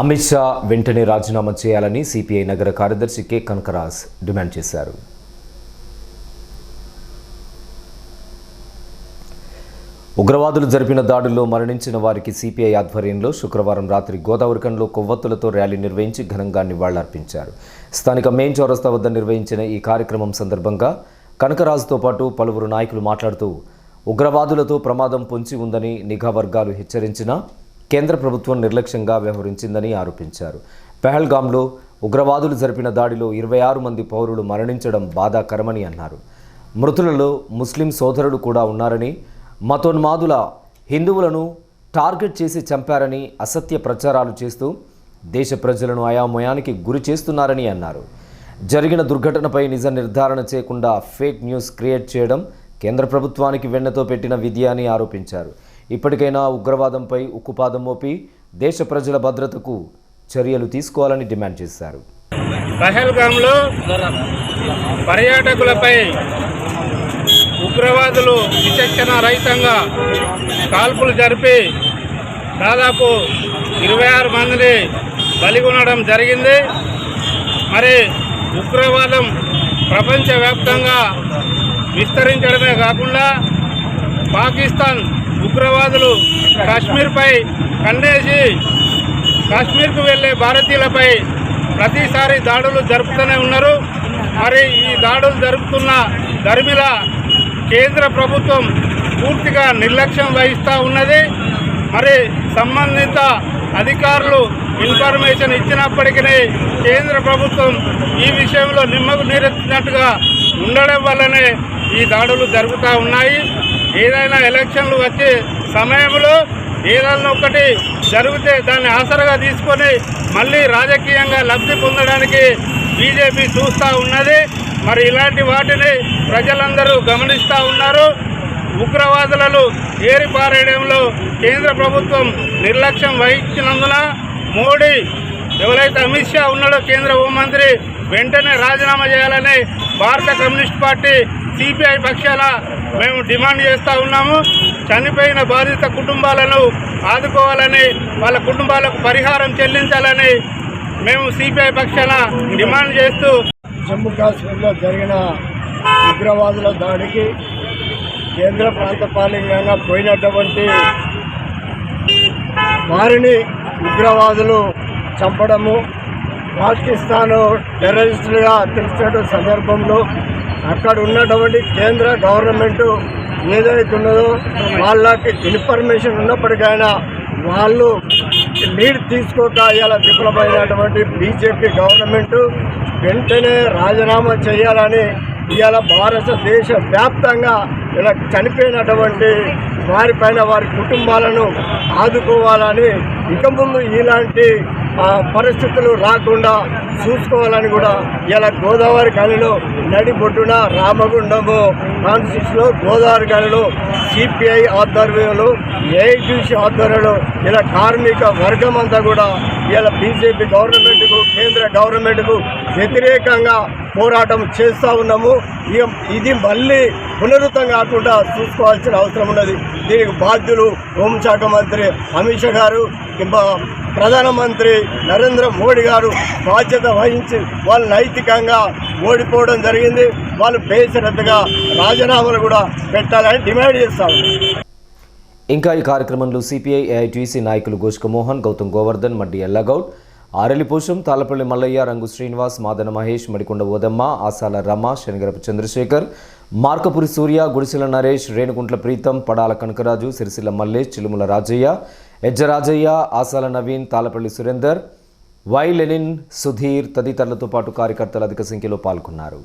అమిత్ షా వెంటనే రాజీనామా చేయాలని సిపిఐ నగర కార్యదర్శి కె. కనకరాజ్ డిమాండ్ చేశారు. ఉగ్రవాదులు జరిపిన దాడుల్లో మరణించిన వారికి సిపిఐ ఆధ్వర్యంలో శుక్రవారం రాత్రి గోదావరికంలో కొవ్వొత్తులతో ర్యాలీ నిర్వహించి ఘనంగా నివాళులర్పించారు. స్థానిక మెయిన్ చౌరస్తా వద్ద నిర్వహించిన ఈ కార్యక్రమం సందర్భంగా కనకరాజుతో పాటు పలువురు నాయకులు మాట్లాడుతూ ఉగ్రవాదులతో ప్రమాదం పొంచి ఉందని నిఘా వర్గాలు హెచ్చరించినా కేంద్ర ప్రభుత్వం నిర్లక్ష్యంగా వ్యవహరించిందని ఆరోపించారు. పెహల్గాంలో ఉగ్రవాదులు జరిపిన దాడిలో ఇరవై ఆరు మంది పౌరులు మరణించడం బాధాకరమని అన్నారు. మృతులలో ముస్లిం సోదరుడు కూడా ఉన్నారని మతోన్మాదుల హిందువులను టార్గెట్ చేసి చంపారని అసత్య ప్రచారాలు చేస్తూ దేశ ప్రజలను అయామయానికి గురి చేస్తున్నారని అన్నారు. జరిగిన దుర్ఘటనపై నిజ నిర్ధారణ చేయకుండా ఫేక్ న్యూస్ క్రియేట్ చేయడం కేంద్ర ప్రభుత్వానికి వెన్నతో పెట్టిన విద్య అని ఆరోపించారు. ఇప్పటికైనా ఉగ్రవాదంపై ఉక్కుపాదం మోపి దేశ ప్రజల భద్రతకు చర్యలు తీసుకోవాలని డిమాండ్ చేశారు. పహల్గాంలో పర్యాటకులపై ఉగ్రవాదులు విచక్షణ రహితంగా కాల్పులు జరిపి దాదాపు ఇరవై ఆరు మందిని బలిగొనడం జరిగింది. మరి ఉగ్రవాదం ప్రపంచవ్యాప్తంగా విస్తరించడమే కాకుండా పాకిస్తాన్ ఉగ్రవాదులు కాశ్మీర్పై కన్నేసి కాశ్మీర్కు వెళ్ళే భారతీయులపై ప్రతిసారి దాడులు జరుపుతూనే ఉన్నారు. మరి ఈ దాడులు జరుపుతున్న ధర్మిల కేంద్ర ప్రభుత్వం పూర్తిగా నిర్లక్ష్యం వహిస్తూ ఉన్నది. మరి సంబంధిత అధికారులు ఇన్ఫర్మేషన్ ఇచ్చినప్పటికీ కేంద్ర ప్రభుత్వం ఈ విషయంలో నిమ్మకు నీరెత్తినట్టుగా ఉండడం వల్లనే ఈ దాడులు జరుగుతూ ఉన్నాయి. ఏదైనా ఎలక్షన్లు వచ్చే సమయంలో ఏదైనా ఒకటి జరిగితే దాన్ని ఆసరగా తీసుకొని మళ్ళీ రాజకీయంగా లబ్ధి పొందడానికి బీజేపీ చూస్తూ ఉన్నది. మరి ఇలాంటి వాటిని ప్రజలందరూ గమనిస్తూ ఉన్నారు. ఉగ్రవాదులను ఏరిపారేయడంలో కేంద్ర ప్రభుత్వం నిర్లక్ష్యం వహించినందున మోడీ ఎవరైతే అమిత్ షా ఉన్నాడో కేంద్ర హోంమంత్రి వెంటనే రాజీనామా చేయాలని భారత కమ్యూనిస్ట్ పార్టీ సిపిఐ పక్షాల మేము డిమాండ్ చేస్తూ ఉన్నాము. చనిపోయిన బాధిత కుటుంబాలను ఆదుకోవాలని వాళ్ళ కుటుంబాలకు పరిహారం చెల్లించాలని మేము సిపిఐ పక్షాన డిమాండ్ చేస్తూ జమ్మూ కాశ్మీర్లో జరిగిన ఉగ్రవాదుల దాడికి కేంద్ర ప్రాంత పాలకంగా పోయినటువంటి వారిని ఉగ్రవాదులు చంపడము పాకిస్తాన్ టెర్రరిస్టులుగా పిలిచిన సందర్భంలో అక్కడ ఉన్నటువంటి కేంద్ర గవర్నమెంట్ ఏదైతే ఉన్నదో వాళ్ళకి ఇన్ఫర్మేషన్ ఉన్నప్పటికైనా వాళ్ళు లీడ్ తీసుకోక ఇలా విఫలమైనటువంటి బీజేపీ గవర్నమెంట్ వెంటనే రాజీనామా చేయాలని ఇవాళ భారతదేశ వ్యాప్తంగా ఇలా చనిపోయినటువంటి వారిపైన వారి కుటుంబాలను ఆదుకోవాలని ఇక ముందు ఇలాంటి పరిస్థితులు రాకుండా చూసుకోవాలని కూడా ఇలా గోదావరి ఖనిలో నడిబొడ్డున రామగుండము కాన్స్టిట్యూషన్లో గోదావరి ఖనిలో సిపిఐ ఆధ్వర్యంలో ఏఐటీసీ ఆధ్వర్యంలో ఇలా కార్మిక వర్గం అంతా కూడా ఇలా బీజేపీ గవర్నమెంట్కు కేంద్ర గవర్నమెంట్కు వ్యతిరేకంగా పోరాటం చేస్తూ ఉన్నాము. ఇక ఇది మళ్ళీ పునరుద్ధం కాకుండా చూసుకోవాల్సిన అవసరం ఉన్నది. దీనికి బాధ్యులు హోంశాఖ మంత్రి అమిత్ షా గారు ప్రధానమంత్రి నరేంద్ర మోడీ గారు బాధ్యత వహించి వాళ్ళు నైతికంగా ఓడిపోవడం జరిగింది. వాళ్ళు బేసరద్దుగా రాజీనామాలు కూడా పెట్టాలని డిమాండ్ చేస్తా ఇంకా ఈ కార్యక్రమంలో సిపిఐ ఏఐటీసీ నాయకులు గోష్కమోహన్ గౌతమ్ గోవర్ధన్ మడ్డి ఎల్లగౌడ్ ఆరలిపోషం తాళపల్లి మల్లయ్య రంగు శ్రీనివాస్ మాదన మహేష్ మడికొండ ఓదమ్మ ఆసాల రమ శనిగరపు చంద్రశేఖర్ మార్కపురి సూర్య గుడిసెల నరేష్ రేణుకుంట్ల ప్రీతం పడాల కనకరాజు సిరిసిల్ల మల్లేష్ చిలుముల రాజయ్య ఎజ్జరాజయ్య ఆసాల నవీన్ తాళపల్లి సురేందర్ వై లెనిన్ సుధీర్ తదితరులతో పాటు కార్యకర్తలు అధిక సంఖ్యలో పాల్గొన్నారు.